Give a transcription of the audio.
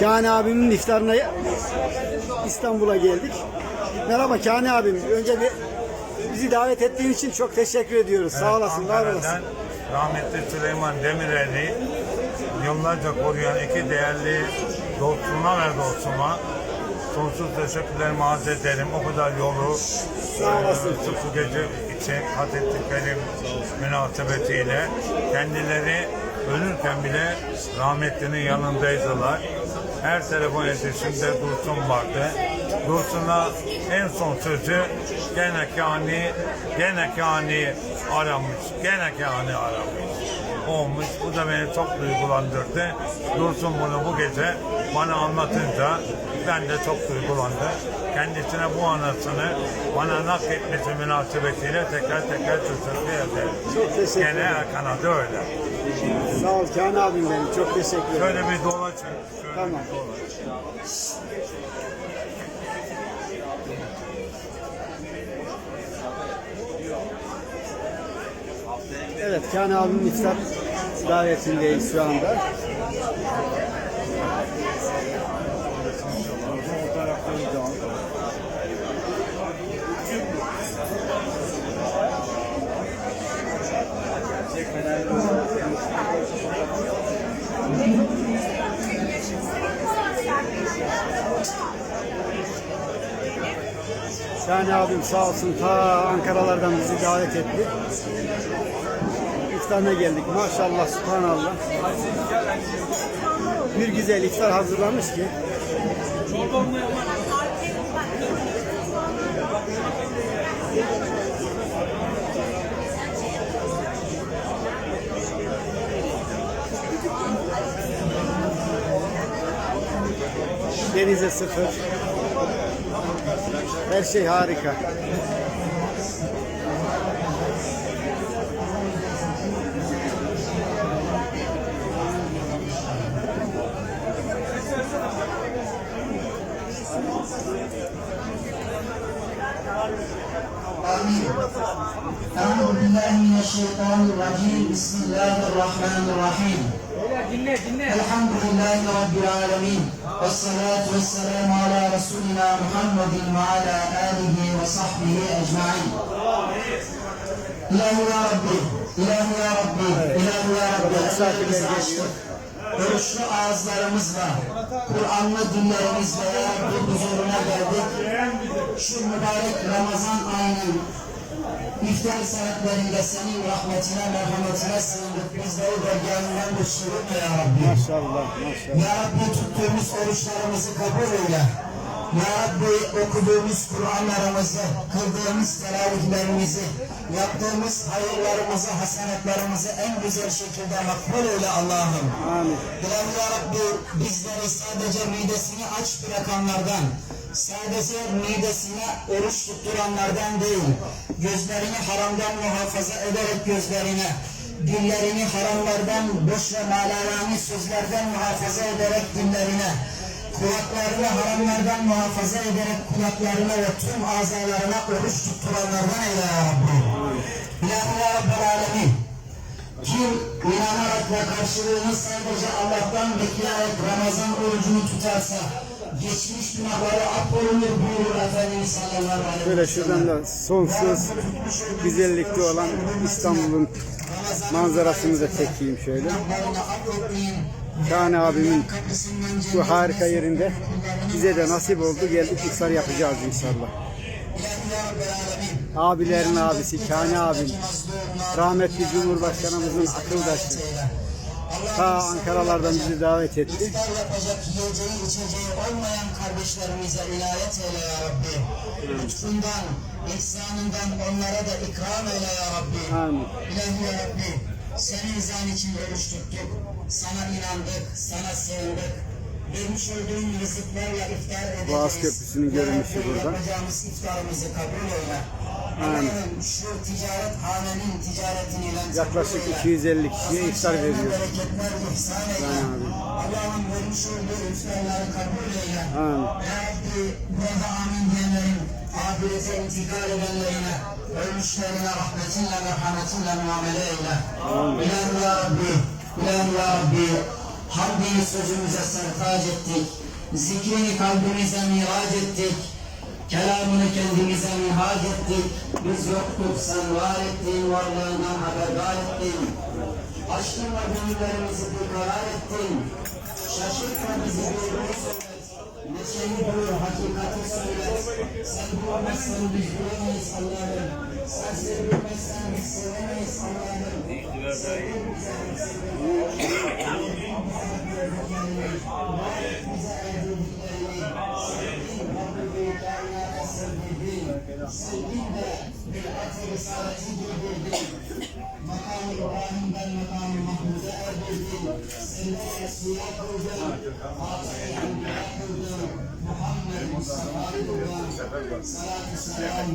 Kani abimin iftarına İstanbul'a geldik. Merhaba Kani abim. Önce bir bizi davet ettiğin için çok teşekkür ediyoruz. Sağ olasın, var olasın. Rahmetli Süleyman Demirel'i yıllarca koruyan iki değerli dostuma ve dostuma sonsuz teşekkürlerimi arz ederim. O kadar yolu Sağ olasın. e, bu gece için kat ettikleri münasebetiyle kendileri ölürken bile rahmetlinin yanındaydılar. Her telefon iletişimde Dursun vardı. Dursun'a en son sözü gene kani, gene kani aramış, gene kani aramış olmuş. Bu da beni çok duygulandırdı. Dursun bunu bu gece bana anlatınca ben de çok duygulandım. Kendisine bu anısını bana nakletmesi münasebetiyle tekrar tekrar teşekkür ederim. Çok teşekkür Gene ederim. Erkan'a da öyle. Sağ ol Kani abim benim. Çok teşekkür ederim. Şöyle bir dolaşın. Şöyle Tamam. bir. Evet Kani abimin iftar davetindeyiz şu anda. Şahane abim sağ olsun ta Ankara'lardan bizi davet etti. İftarına geldik. Maşallah, subhanallah. Bir güzel iftar hazırlamış ki. Denize sıfır. Her şey harika. أعوذ بالله من الشيطان الرجيم بسم الله الرحمن الرحيم الحمد لله رب العالمين والصلاة والسلام على رسولنا محمد وعلى آله وصحبه أجمعين. إله يا ربي إله يا ربي إله يا ربي. Görüşlü ağızlarımızla, Kur'an'lı dinlerimizle ya Rabbi huzuruna geldik. Şu mübarek Ramazan ayının İftar saatlerinde senin rahmetine, merhametine sığındık. Bizleri dergâhinden düşürme ya Rabbi. Maşallah, maşallah. Ya Rabbi tuttuğumuz oruçlarımızı kabul eyle. Ya Rabbi okuduğumuz Kur'anlarımızı, kıldığımız teravihlerimizi, yaptığımız hayırlarımızı, hasenetlerimizi en güzel şekilde makbul eyle Allah'ım. İlahi Ya Rabbi bizleri sadece midesini aç bırakanlardan, sadece midesine oruç tutturanlardan değil, gözlerini haramdan muhafaza ederek gözlerine, dillerini haramlardan boş ve malalani sözlerden muhafaza ederek dillerine, kulaklarını haramlardan muhafaza ederek kulaklarına ve tüm azalarına oruç tutturanlardan eyle ya Rabbi. İlahi Ya Rabbel Alemin. Kim inanarak ve karşılığını sadece Allah'tan bekleyerek Ramazan orucunu tutarsa geçmiş günahları affolunur buyurur Efendimiz sallallahu aleyhi ve sellem. şuradan da sonsuz güzellikte olan İstanbul'un manzarasını da çekeyim şöyle. Kani abimin bu harika yerinde bize de nasip oldu. Geldik iftar yapacağız inşallah. Abilerin abisi Kani abim. Rahmetli Cumhurbaşkanımızın akıldaşı. Ta Ankaralardan bizi davet etti. Olmayan kardeşlerimize inayet eyle ya Rabbi. Lütfundan, ihsanından onlara da ikram eyle ya Rabbi. Amin. İlahi ya Rabbi, senin rızan için oruç tuttuk. Sana inandık, sana sığındık. Vermiş olduğun rızıklarla iftar edeceğiz. Boğaz Köprüsü'nün görünüşü burada. Yapacağımız iftarımızı kabul eyle. Allah'ım şu ticaret hanenin ticaretini Yaklaşık 250 kişiye iftar veriyor. Bereketler ihsan eyle. Allah'ım vermiş olduğu iftarları kabul eyle. Amin. Ya Rabbi, burada amin diyenlerin, ahirete intikal edenlerine, ölmüşlerine rahmetinle, merhametinle muamele eyle. İlahi ya Rabbi, İlahi ya Rabbi, Hamdi sözümüze sertac ettik. Zikrini kalbimize miraç ettik. Kelamını kendimize minhac ettik. Biz yoktuk sen var ettin, varlığından haberdar ettin. Aşkınla gönüllerimizi bir karar ettin. Şaşırtma bizi bir yol Neşeli buyur, hakikati söylet. Sen bulmazsan biz bulamayız Allah'ım. Sen sevilmezsen biz sevemeyiz Allah'ım. Sevdir bize, bize اللهم المقام مقام محمود أرجو الذي أسياك أرجو قاطعي عنك أرجو محمد مصطفى صلاة السلام